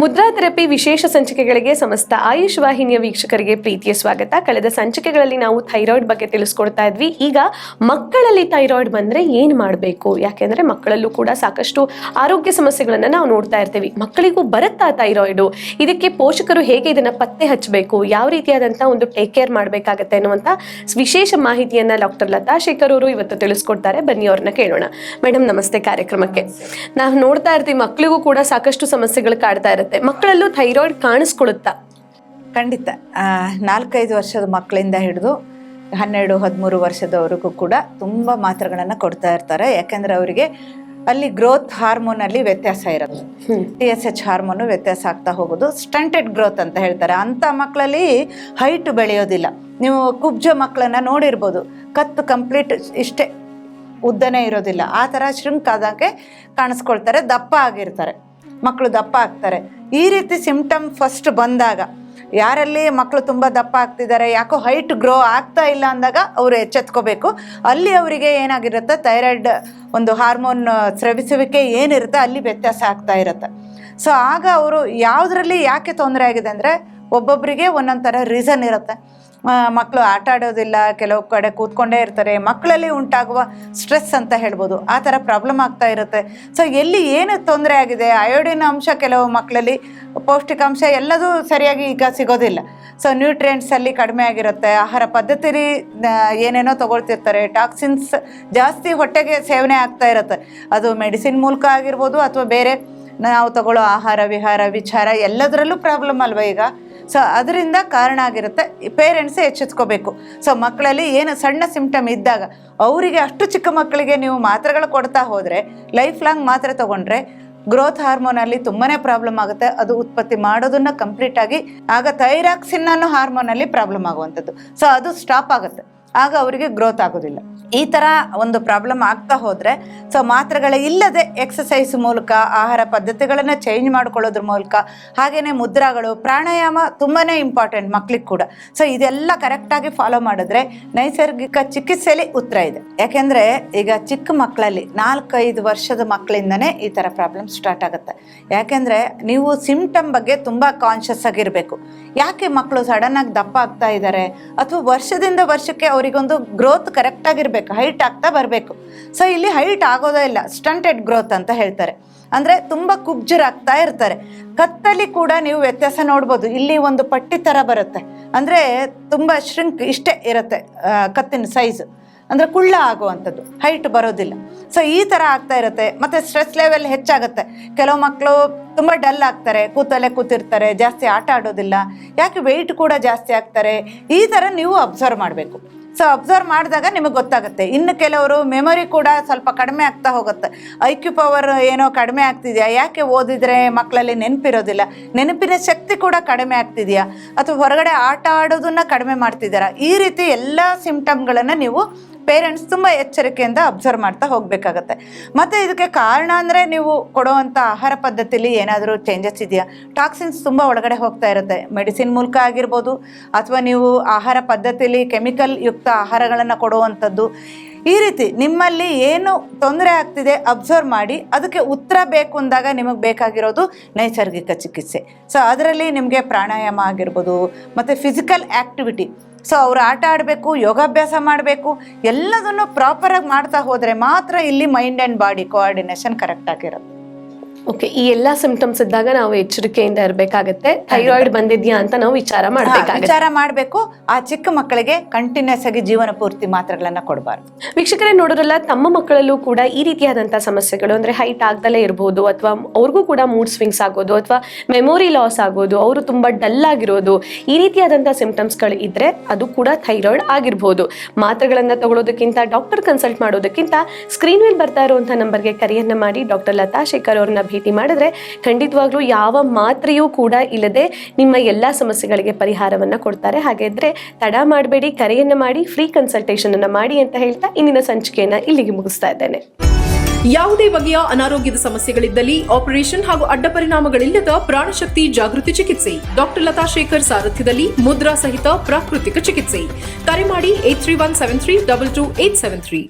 Mudra therapy ವಿಶೇಷ ಸಂಚಿಕೆಗಳಿಗೆ ಸಮಸ್ತ ಆಯುಷ್ ವಾಹಿನಿಯ ವೀಕ್ಷಕರಿಗೆ ಪ್ರೀತಿಯ ಸ್ವಾಗತ. ಕಳೆದ ಸಂಚಿಕೆಗಳಲ್ಲಿ ನಾವು ಥೈರಾಯ್ಡ್ ಬಗ್ಗೆ ತಿಳಿಸ್ಕೊಡ್ತಾ ಇದ್ವಿ. ಈಗ ಮಕ್ಕಳಲ್ಲಿ ಥೈರಾಯ್ಡ್ ಬಂದ್ರೆ ಏನು ಮಾಡಬೇಕು? ಯಾಕೆಂದ್ರೆ ಮಕ್ಕಳಲ್ಲೂ ಕೂಡ ಸಾಕಷ್ಟು ಆರೋಗ್ಯ ಸಮಸ್ಯೆಗಳನ್ನ ನಾವು ನೋಡ್ತಾ ಇರ್ತೀವಿ. ಮಕ್ಕಳಿಗೂ ಬರುತ್ತಾ ಥೈರಾಯ್ಡು? ಇದಕ್ಕೆ ಪೋಷಕರು ಹೇಗೆ ಇದನ್ನ ಪತ್ತೆ ಹಚ್ಚಬೇಕು? ಯಾವ ರೀತಿಯಾದಂಥ ಒಂದು ಟೇಕ್ ಕೇರ್ ಮಾಡಬೇಕಾಗತ್ತೆ ಅನ್ನುವಂತ ವಿಶೇಷ ಮಾಹಿತಿಯನ್ನ ಡಾಕ್ಟರ್ ಲತಾ ಶೇಖರ್ ಅವರು ಇವತ್ತು ತಿಳಿಸ್ಕೊಡ್ತಾರೆ. ಬನ್ನಿ ಅವ್ರನ್ನ ಕೇಳೋಣ. ಮೇಡಮ್ ನಮಸ್ತೆ ಕಾರ್ಯಕ್ರಮಕ್ಕೆ. ನಾವು ನೋಡ್ತಾ ಇರ್ತೀವಿ ಮಕ್ಕಳಿಗೂ ಕೂಡ ಸಾಕಷ್ಟು ಸಮಸ್ಯೆಗಳು ಕಾಡ್ತಾ ಮಕ್ಕಳಲ್ಲೂ ಥೈರಾಯ್ಡ್ ಕಾಣಿಸ್ಕೊಳ್ಳುತ್ತಾ ಖಂಡಿತ. ನಾಲ್ಕೈದು ವರ್ಷದ ಮಕ್ಕಳಿಂದ ಹಿಡಿದು ಹನ್ನೆರಡು ಹದಿಮೂರು ವರ್ಷದವರೆಗೂ ಕೂಡ ತುಂಬ ಮಾತ್ರೆಗಳನ್ನು ಕೊಡ್ತಾ ಇರ್ತಾರೆ. ಯಾಕೆಂದರೆ ಅವರಿಗೆ ಅಲ್ಲಿ ಗ್ರೋತ್ ಹಾರ್ಮೋನಲ್ಲಿ ವ್ಯತ್ಯಾಸ ಇರುತ್ತೆ ಟಿ ಎಸ್ ಎಚ್ ಹಾರ್ಮೋನು ವ್ಯತ್ಯಾಸ ಆಗ್ತಾ ಹೋಗೋದು. ಸ್ಟಂಟೆಡ್ ಗ್ರೋತ್ ಅಂತ ಹೇಳ್ತಾರೆ. ಅಂಥ ಮಕ್ಕಳಲ್ಲಿ ಹೈಟ್ ಬೆಳೆಯೋದಿಲ್ಲ. ನೀವು ಕುಬ್ಜ ಮಕ್ಕಳನ್ನ ನೋಡಿರ್ಬೋದು. ಕತ್ತು ಕಂಪ್ಲೀಟ್ ಇಷ್ಟೇ ಉದ್ದನೇ ಇರೋದಿಲ್ಲ. ಆ ಥರ ಶೃಂಕ್ ಆದಂಗೆ ಕಾಣಿಸ್ಕೊಳ್ತಾರೆ. ದಪ್ಪ ಆಗಿರ್ತಾರೆ. ಮಕ್ಕಳು ದಪ್ಪ ಆಗ್ತಾರೆ. ಈ ರೀತಿ ಸಿಂಪ್ಟಮ್ ಫಸ್ಟ್ ಬಂದಾಗ ಯಾರಲ್ಲಿ ಮಕ್ಕಳು ತುಂಬ ದಪ್ಪ ಆಗ್ತಿದ್ದಾರೆ, ಯಾಕೋ ಹೈಟ್ ಗ್ರೋ ಆಗ್ತಾ ಇಲ್ಲ ಅಂದಾಗ ಅವರು ಎಚ್ಚೆತ್ಕೋಬೇಕು. ಅಲ್ಲಿ ಅವರಿಗೆ ಏನಾಗಿರುತ್ತೆ ಥೈರಾಯ್ಡ್ ಒಂದು ಹಾರ್ಮೋನ್ ಸ್ರವಿಸುವಿಕೆ ಏನಿರುತ್ತೆ, ಅಲ್ಲಿ ವ್ಯತ್ಯಾಸ ಆಗ್ತಾ ಇರುತ್ತೆ. ಸೊ ಆಗ ಅವರು ಯಾವುದರಲ್ಲಿ ಯಾಕೆ ತೊಂದರೆ ಆಗಿದೆ ಅಂದರೆ ಒಬ್ಬೊಬ್ಬರಿಗೆ ಒಂದೊಂದು ಥರ ರೀಸನ್ ಇರುತ್ತೆ. ಮಕ್ಕಳು ಆಟ ಆಡೋದಿಲ್ಲ, ಕೆಲವು ಕಡೆ ಕೂತ್ಕೊಂಡೇ ಇರ್ತಾರೆ, ಮಕ್ಕಳಲ್ಲಿ ಉಂಟಾಗುವ ಸ್ಟ್ರೆಸ್ ಅಂತ ಹೇಳ್ಬೋದು. ಆ ಥರ ಪ್ರಾಬ್ಲಮ್ ಆಗ್ತಾ ಇರುತ್ತೆ. ಸೊ ಎಲ್ಲಿ ಏನು ತೊಂದರೆ ಆಗಿದೆ? ಅಯೋಡಿನ್ ಅಂಶ ಕೆಲವು ಮಕ್ಕಳಲ್ಲಿ ಪೌಷ್ಟಿಕಾಂಶ ಎಲ್ಲದೂ ಸರಿಯಾಗಿ ಈಗ ಸಿಗೋದಿಲ್ಲ. ಸೊ ನ್ಯೂಟ್ರಿಯೆಂಟ್ಸಲ್ಲಿ ಕಡಿಮೆ ಆಗಿರುತ್ತೆ. ಆಹಾರ ಪದ್ಧತಿ ಏನೇನೋ ತೊಗೊಳ್ತಿರ್ತಾರೆ. ಟಾಕ್ಸಿನ್ಸ್ ಜಾಸ್ತಿ ಹೊಟ್ಟೆಗೆ ಸೇವನೆ ಆಗ್ತಾ ಇರುತ್ತೆ. ಅದು ಮೆಡಿಸಿನ್ ಮೂಲಕ ಆಗಿರ್ಬೋದು ಅಥವಾ ಬೇರೆ ನಾವು ತಗೊಳ್ಳೋ ಆಹಾರ, ವಿಹಾರ, ವಿಚಾರ ಎಲ್ಲದರಲ್ಲೂ ಪ್ರಾಬ್ಲಮ್ ಅಲ್ವಾ ಈಗ? ಸೊ ಅದರಿಂದ ಕಾರಣ ಆಗಿರುತ್ತೆ. ಪೇರೆಂಟ್ಸೇ ಎಚ್ಚೆತ್ಕೋಬೇಕು. ಸೊ ಮಕ್ಕಳಲ್ಲಿ ಏನು ಸಣ್ಣ ಸಿಂಪ್ಟಮ್ ಇದ್ದಾಗ ಅವರಿಗೆ ಅಷ್ಟು ಚಿಕ್ಕ ಮಕ್ಕಳಿಗೆ ನೀವು ಮಾತ್ರೆಗಳು ಕೊಡ್ತಾ ಹೋದರೆ ಲೈಫ್ ಲಾಂಗ್ ಮಾತ್ರೆ ತೊಗೊಂಡ್ರೆ ಗ್ರೋತ್ ಹಾರ್ಮೋನಲ್ಲಿ ತುಂಬಾ ಪ್ರಾಬ್ಲಮ್ ಆಗುತ್ತೆ. ಅದು ಉತ್ಪತ್ತಿ ಮಾಡೋದನ್ನ ಕಂಪ್ಲೀಟ್ ಆಗಿ ಆಗ ಥೈರಾಕ್ಸಿನ್ ಅನ್ನೋ ಹಾರ್ಮೋನಲ್ಲಿ ಪ್ರಾಬ್ಲಮ್ ಆಗುವಂಥದ್ದು. ಸೊ ಅದು ಸ್ಟಾಪ್ ಆಗುತ್ತೆ. ಆಗ ಅವರಿಗೆ ಗ್ರೋತ್ ಆಗೋದಿಲ್ಲ. ಈ ಥರ ಒಂದು ಪ್ರಾಬ್ಲಮ್ ಆಗ್ತಾ ಹೋದರೆ ಸೊ ಮಾತ್ರೆಗಳ ಇಲ್ಲದೆ ಎಕ್ಸಸೈಸ್ ಮೂಲಕ, ಆಹಾರ ಪದ್ಧತಿಗಳನ್ನು ಚೇಂಜ್ ಮಾಡ್ಕೊಳ್ಳೋದ್ರ ಮೂಲಕ ಹಾಗೆಯೇ ಮುದ್ರಾಗಳು, ಪ್ರಾಣಾಯಾಮ ತುಂಬಾ ಇಂಪಾರ್ಟೆಂಟ್ ಮಕ್ಳಿಗೆ ಕೂಡ. ಸೊ ಇದೆಲ್ಲ ಕರೆಕ್ಟಾಗಿ ಫಾಲೋ ಮಾಡಿದ್ರೆ ನೈಸರ್ಗಿಕ ಚಿಕಿತ್ಸೆಯಲ್ಲಿ ಉತ್ತರ ಇದೆ. ಯಾಕೆಂದರೆ ಈಗ ಚಿಕ್ಕ ಮಕ್ಕಳಲ್ಲಿ ನಾಲ್ಕೈದು ವರ್ಷದ ಮಕ್ಕಳಿಂದನೇ ಈ ಥರ ಪ್ರಾಬ್ಲಮ್ ಸ್ಟಾರ್ಟ್ ಆಗುತ್ತೆ. ಯಾಕೆಂದರೆ ನೀವು ಸಿಮ್ಟಮ್ ಬಗ್ಗೆ ತುಂಬ ಕಾನ್ಷಿಯಸ್ ಆಗಿರಬೇಕು. ಯಾಕೆ ಮಕ್ಕಳು ಸಡನ್ನಾಗಿ ದಪ್ಪ ಆಗ್ತಾ ಇದ್ದಾರೆ ಅಥವಾ ವರ್ಷದಿಂದ ವರ್ಷಕ್ಕೆ ಅವರಿಗೊಂದು ಗ್ರೋತ್ ಕರೆಕ್ಟ್ ಆಗಿರ್ಬೇಕು ಹೈಟ್ ಆಗ್ತಾ ಬರಬೇಕು. ಸೊ ಇಲ್ಲಿ ಹೈಟ್ ಆಗೋದೇ ಇಲ್ಲ ಸ್ಟಂಟೆಡ್ ಗ್ರೋತ್ ಅಂತ ಹೇಳ್ತಾರೆ. ಅಂದರೆ ತುಂಬ ಕುಬ್ಜರಾಗ್ತಾ ಇರ್ತಾರೆ. ಕತ್ತಲ್ಲಿ ಕೂಡ ನೀವು ವ್ಯತ್ಯಾಸ ನೋಡ್ಬೋದು, ಇಲ್ಲಿ ಒಂದು ಪಟ್ಟಿ ಥರ ಬರುತ್ತೆ. ಅಂದರೆ ತುಂಬ ಶ್ರಿಂಕ್ ಇಷ್ಟೇ ಇರುತ್ತೆ ಕತ್ತಿನ ಸೈಜ್ ಅಂದರೆ ಕುಳ್ಳ ಆಗುವಂಥದ್ದು ಹೈಟ್ ಬರೋದಿಲ್ಲ. ಸೊ ಈ ಥರ ಆಗ್ತಾ ಇರುತ್ತೆ. ಮತ್ತು ಸ್ಟ್ರೆಸ್ ಲೆವೆಲ್ ಹೆಚ್ಚಾಗುತ್ತೆ. ಕೆಲವು ಮಕ್ಕಳು ತುಂಬ ಡಲ್ ಆಗ್ತಾರೆ, ಕೂತಲ್ಲೇ ಕೂತಿರ್ತಾರೆ, ಜಾಸ್ತಿ ಆಟ ಆಡೋದಿಲ್ಲ. ಯಾಕೆ ವೆಯ್ಟ್ ಕೂಡ ಜಾಸ್ತಿ ಆಗ್ತಾರೆ? ಈ ಥರ ನೀವು ಅಬ್ಸರ್ವ್ ಮಾಡಬೇಕು. ಸೊ ಅಬ್ಸರ್ವ್ ಮಾಡಿದಾಗ ನಿಮಗೆ ಗೊತ್ತಾಗುತ್ತೆ. ಇನ್ನು ಕೆಲವರು ಮೆಮೊರಿ ಕೂಡ ಸ್ವಲ್ಪ ಕಡಿಮೆ ಆಗ್ತಾ ಹೋಗುತ್ತೆ. ಐ ಕ್ಯೂ ಪವರ್ ಏನೋ ಕಡಿಮೆ ಆಗ್ತಿದೆಯಾ? ಯಾಕೆ ಓದಿದರೆ ಮಕ್ಕಳಲ್ಲಿ ನೆನಪಿರೋದಿಲ್ಲ? ನೆನಪಿನ ಶಕ್ತಿ ಕೂಡ ಕಡಿಮೆ ಆಗ್ತಿದೆಯಾ? ಅಥವಾ ಹೊರಗಡೆ ಆಟ ಆಡೋದನ್ನ ಕಡಿಮೆ ಮಾಡ್ತಿದ್ದಾರಾ? ಈ ರೀತಿ ಎಲ್ಲ ಸಿಂಪ್ಟಮ್ಗಳನ್ನು ನೀವು ಪೇರೆಂಟ್ಸ್ ತುಂಬ ಎಚ್ಚರಿಕೆಯಿಂದ ಅಬ್ಸರ್ವ್ ಮಾಡ್ತಾ ಹೋಗಬೇಕಾಗತ್ತೆ. ಮತ್ತು ಇದಕ್ಕೆ ಕಾರಣ ಅಂದರೆ ನೀವು ಕೊಡುವಂಥ ಆಹಾರ ಪದ್ಧತಿಯಲ್ಲಿ ಏನಾದರೂ ಚೇಂಜಸ್ ಇದೆಯಾ? ಟಾಕ್ಸಿನ್ಸ್ ತುಂಬ ಒಳಗಡೆ ಹೋಗ್ತಾ ಇರುತ್ತೆ. ಮೆಡಿಸಿನ್ ಮೂಲಕ ಆಗಿರ್ಬೋದು, ಅಥವಾ ನೀವು ಆಹಾರ ಪದ್ಧತಿಯಲ್ಲಿ ಕೆಮಿಕಲ್ ಯುಕ್ತ ಆಹಾರಗಳನ್ನು ಕೊಡುವಂಥದ್ದು. ಈ ರೀತಿ ನಿಮ್ಮಲ್ಲಿ ಏನು ತೊಂದರೆ ಆಗ್ತಿದೆ ಅಬ್ಸರ್ವ್ ಮಾಡಿ, ಅದಕ್ಕೆ ಉತ್ತರ ಬೇಕು ಅಂದಾಗ ನಿಮಗೆ ಬೇಕಾಗಿರೋದು ನೈಸರ್ಗಿಕ ಚಿಕಿತ್ಸೆ. ಸೊ ಅದರಲ್ಲಿ ನಿಮಗೆ ಪ್ರಾಣಾಯಾಮ ಆಗಿರ್ಬೋದು, ಮತ್ತು ಫಿಸಿಕಲ್ ಆ್ಯಕ್ಟಿವಿಟಿ ಸೊ ಅವ್ರು ಆಟ ಆಡಬೇಕು, ಯೋಗಾಭ್ಯಾಸ ಮಾಡಬೇಕು, ಎಲ್ಲದನ್ನು ಪ್ರಾಪರಾಗಿ ಮಾಡ್ತಾ ಹೋದರೆ ಮಾತ್ರ ಇಲ್ಲಿ mind and body coordination correct ಆಗಿರುತ್ತೆ. ಓಕೆ ಈ ಎಲ್ಲ ಸಿಂಪ್ಟಮ್ಸ್ ಇದ್ದಾಗ ನಾವು ಎಚ್ಚರಿಕೆಯಿಂದ ಇರಬೇಕಾಗತ್ತೆ. ಥೈರಾಯ್ಡ್ ಬಂದಿದ್ಯಾ ಅಂತ ನಾವು ವಿಚಾರ ಮಾಡಬೇಕು ವಿಚಾರ ಮಾಡಬೇಕು. ಆ ಚಿಕ್ಕ ಮಕ್ಕಳಿಗೆ ಕಂಟಿನ್ಯೂಸ್ ಆಗಿ ಜೀವನ ಪೂರ್ತಿ ಮಾತ್ರೆಗಳನ್ನ ಕೊಡಬಾರ್ದು. ವೀಕ್ಷಕರೇ ನೋಡೋರಲ್ಲ ತಮ್ಮ ಮಕ್ಕಳಲ್ಲೂ ಕೂಡ ಈ ರೀತಿಯಾದಂತಹ ಸಮಸ್ಯೆಗಳು ಅಂದ್ರೆ ಹೈಟ್ ಆಗ್ದಲೇ ಇರಬಹುದು ಅಥವಾ ಅವ್ರಿಗೂ ಕೂಡ ಮೂಡ್ ಸ್ವಿಂಗ್ಸ್ ಆಗೋದು ಅಥವಾ ಮೆಮೊರಿ ಲಾಸ್ ಆಗೋದು ಅವರು ತುಂಬಾ ಡಲ್ ಆಗಿರೋದು ಈ ರೀತಿಯಾದಂತಹ ಸಿಂಪ್ಟಮ್ಸ್ಗಳು ಇದ್ರೆ ಅದು ಕೂಡ ಥೈರಾಯ್ಡ್ ಆಗಿರ್ಬೋದು. ಮಾತ್ರೆಗಳನ್ನ ತಗೊಳ್ಳೋದಕ್ಕಿಂತ ಡಾಕ್ಟರ್ ಕನ್ಸಲ್ಟ್ ಮಾಡೋದಕ್ಕಿಂತ ಸ್ಕ್ರೀನ್ ಮೇಲೆ ಬರ್ತಾ ಇರುವಂತಹ ನಂಬರ್ಗೆ ಕರೆಯನ್ನ ಮಾಡಿ ಡಾಕ್ಟರ್ ಲತಾ ಶೇಖರ್ ಅವ್ರನ್ನ ಭೇಟಿ ಮಾಡಿದ್ರೆ ಖಂಡಿತವಾಗ್ಲೂ ಯಾವ ಮಾತ್ರೆಯೂ ಕೂಡ ಇಲ್ಲದೆ ನಿಮ್ಮ ಎಲ್ಲಾ ಸಮಸ್ಯೆಗಳಿಗೆ ಪರಿಹಾರವನ್ನ ಕೊಡ್ತಾರೆ. ಹಾಗಿದ್ರೆ ತಡ ಮಾಡಬೇಡಿ, ಕರೆಯನ್ನ ಮಾಡಿ ಫ್ರೀ ಕನ್ಸಲ್ಟೇಷನ್ ಅನ್ನು ಮಾಡಿ ಅಂತ ಹೇಳ್ತಾ ಇಂದಿನ ಸಂಚಿಕೆಯನ್ನ ಇಲ್ಲಿಗೆ ಮುಗಿಸ್ತಾ ಇದ್ದೇನೆ. ಯಾವುದೇ ಬಗೆಯ ಅನಾರೋಗ್ಯದ ಸಮಸ್ಯೆಗಳಿದ್ದಲ್ಲಿ ಆಪರೇಷನ್ ಹಾಗೂ ಅಡ್ಡ ಪರಿಣಾಮಗಳಿಲ್ಲದ ಪ್ರಾಣಶಕ್ತಿ ಜಾಗೃತಿ ಚಿಕಿತ್ಸೆ. ಡಾಕ್ಟರ್ ಲತಾ ಶೇಖರ್ ಸಾರಥ್ಯದಲ್ಲಿ ಮುದ್ರಾ ಸಹಿತ ಪ್ರಾಕೃತಿಕ ಚಿಕಿತ್ಸೆ. ಕರೆ ಮಾಡಿ eight three one seven three double two eight seven three.